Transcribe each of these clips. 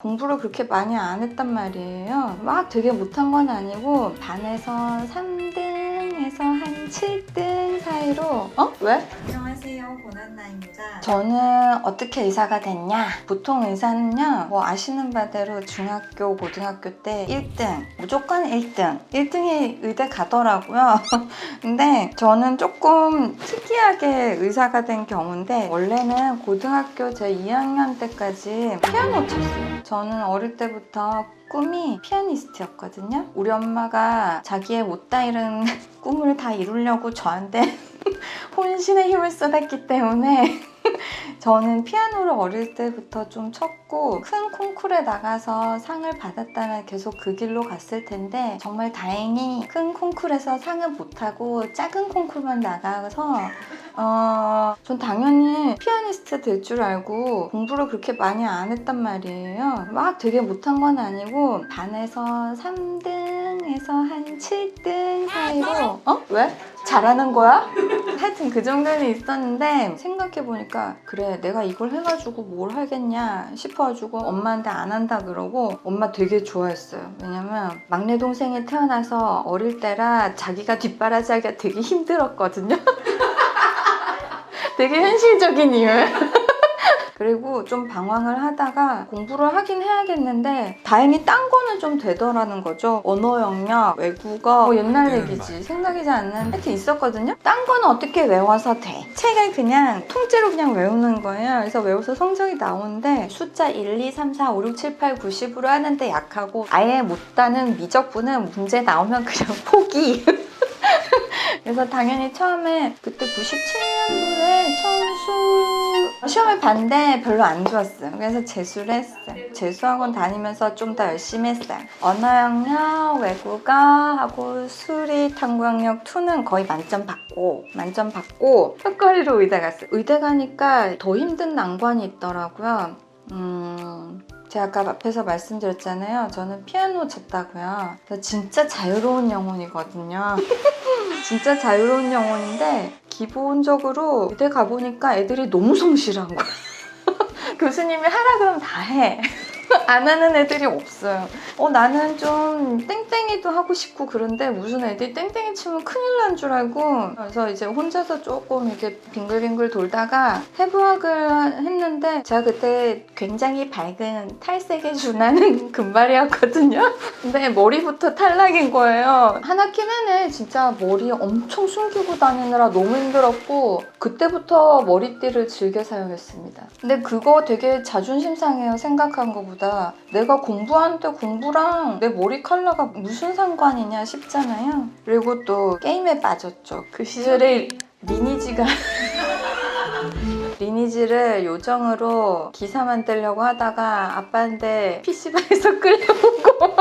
공부를 그렇게 많이 안 했단 말이에요. 막 되게 못한 건 아니고 반에서 3등에서 한 7등 사이로 어? 왜? 안녕하세요 고난나입니다. 저는 어떻게 의사가 됐냐? 보통 의사는요, 뭐 아시는 바대로 중학교, 고등학교 때 1등, 무조건 1등. 1등이 의대 가더라고요. 근데 저는 조금 특이하게 의사가 된 경우인데, 원래는 고등학교 제 2학년 때까지 피아노 쳤어요. 저는 어릴 때부터 꿈이 피아니스트였거든요. 우리 엄마가 자기의 못다 이룬 꿈을 다 이루려고 저한테 혼신의 힘을 쏟았기 때문에 저는 피아노를 어릴 때부터 좀 쳤고 큰 콩쿠르에 나가서 상을 받았다면 계속 그 길로 갔을 텐데 정말 다행히 큰 콩쿠르에서 상은 못하고 작은 콩쿠르만 나가서 어, 전 당연히 피아니스트 될 줄 알고 공부를 그렇게 많이 안 했단 말이에요. 막 되게 못한 건 아니고 반에서 3등에서 한 7등 사이로 어? 왜? 잘하는 거야? 하여튼 그 정도는 있었는데 생각해보니까 그래 내가 이걸 해가지고 뭘 하겠냐 싶어가지고 엄마한테 안 한다 그러고 엄마 되게 좋아했어요. 왜냐면 막내 동생이 태어나서 어릴 때라 자기가 뒷바라지하기가 되게 힘들었거든요. 되게 현실적인 이유 그리고 좀 방황을 하다가 공부를 하긴 해야겠는데 다행히 딴 거는 좀 되더라는 거죠. 언어 영역, 외국어 뭐 옛날 얘기지 생각이 잘 안 나는 하여튼 있었거든요. 딴 거는 어떻게 외워서 돼? 책을 그냥 통째로 그냥 외우는 거예요. 그래서 외워서 성적이 나오는데 숫자 1, 2, 3, 4, 5, 6, 7, 8, 90으로 하는데 약하고 아예 못다는 미적분은 문제 나오면 그냥 포기. 그래서 당연히 처음에 그때 97년도에 처음 수 시험을 봤는데 별로 안 좋았어요. 그래서 재수를 했어요. 재수학원 다니면서 좀 더 열심히 했어요. 언어 영역, 외국어 하고 수리 탐구 영역 2는 거의 만점 받고 만점 받고 헛거리로 의대 갔어요. 의대 가니까 더 힘든 난관이 있더라고요. 음, 제가 아까 앞에서 말씀드렸잖아요. 저는 피아노 쳤다고요. 진짜 자유로운 영혼이거든요. 진짜 자유로운 영혼인데 기본적으로 의대 가보니까 애들이 너무 성실한 거야. 교수님이 하라 그러면 다 해. 안 하는 애들이 없어요. 어, 나는 좀 땡땡이도 하고 싶고 그런데 무슨 애들이 땡땡이 치면 큰일 난 줄 알고 그래서 이제 혼자서 조금 이렇게 빙글빙글 돌다가 해부학을 했는데 제가 그때 굉장히 밝은 탈색에 준하는 금발이었거든요. 근데 머리부터 탈락인 거예요. 한 학기 내내 진짜 머리 엄청 숨기고 다니느라 너무 힘들었고 그때부터 머리띠를 즐겨 사용했습니다. 근데 그거 되게 자존심 상해요. 생각한 것보다 내가 공부하는데 공부랑 내 머리 컬러가 무슨 상관이냐 싶잖아요. 그리고 또 게임에 빠졌죠. 그 시절에 리니지가 리니지를 요정으로 기사 만들려고 하다가 아빠한테 PC방에서 끌려오고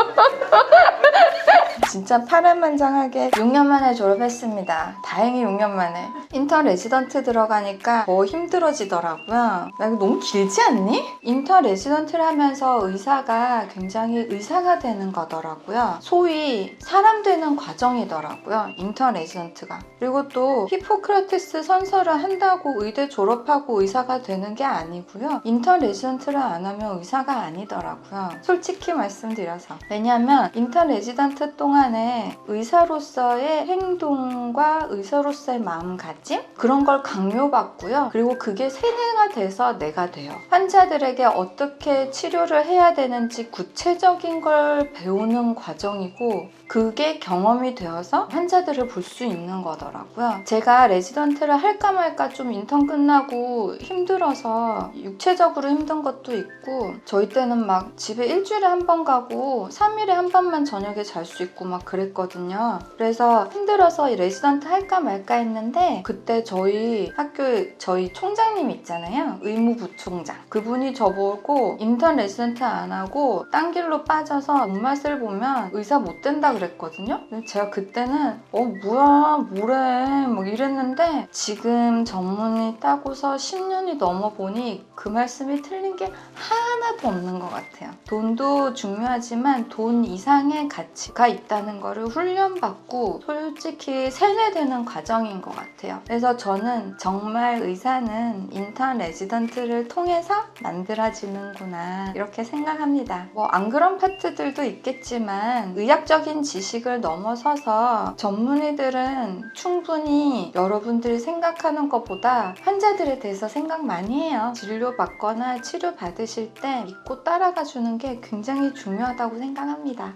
진짜 파란만장하게 6년 만에 졸업했습니다. 다행히 6년 만에. 인턴 레지던트 들어가니까 더 힘들어지더라고요. 나 이거 너무 길지 않니? 인턴 레지던트를 하면서 의사가 굉장히 의사가 되는 거더라고요. 소위 사람 되는 과정이더라고요. 인턴 레지던트가. 그리고 또 히포크라테스 선서를 한다고 의대 졸업하고 의사가 되는 게 아니고요. 인턴 레지던트를 안 하면 의사가 아니더라고요. 솔직히 말씀드려서. 왜냐면 인턴 레지던트 동안 에 의사로서의 행동과 의사로서의 마음가짐 그런 걸 강요받고요. 그리고 그게 세뇌가 돼서 내가 돼요. 환자들에게 어떻게 치료를 해야 되는지 구체적인 걸 배우는 과정이고 그게 경험이 되어서 환자들을 볼 수 있는 거더라고요. 제가 레지던트를 할까 말까 좀 인턴 끝나고 힘들어서 육체적으로 힘든 것도 있고 저희 때는 막 집에 일주일에 한 번 가고 3일에 한 번만 저녁에 잘 수 있고 막 그랬거든요. 그래서 힘들어서 이 레지던트 할까 말까 했는데 그때 저희 학교에 저희 총장님 있잖아요. 의무부총장. 그분이 저보고 인턴 레지던트 안 하고 딴 길로 빠져서 목맛을 보면 의사 못 된다 그랬거든요. 제가 그때는 어 뭐야 뭐래 막 이랬는데 지금 전문의 따고서 10년이 넘어 보니 그 말씀이 틀린 게 하나도 없는 것 같아요. 돈도 중요하지만 돈 이상의 가치가 있다는 거를 훈련받고 솔직히 세뇌되는 과정인 것 같아요. 그래서 저는 정말 의사는 인턴 레지던트를 통해서 만들어지는구나 이렇게 생각합니다. 뭐 안 그런 파트들도 있겠지만 의학적인 지식을 넘어서서 전문의들은 충분히 여러분들이 생각하는 것보다 환자들에 대해서 생각 많이 해요. 진료 받거나 치료 받으실 때 믿고 따라가 주는 게 굉장히 중요하다고 생각합니다.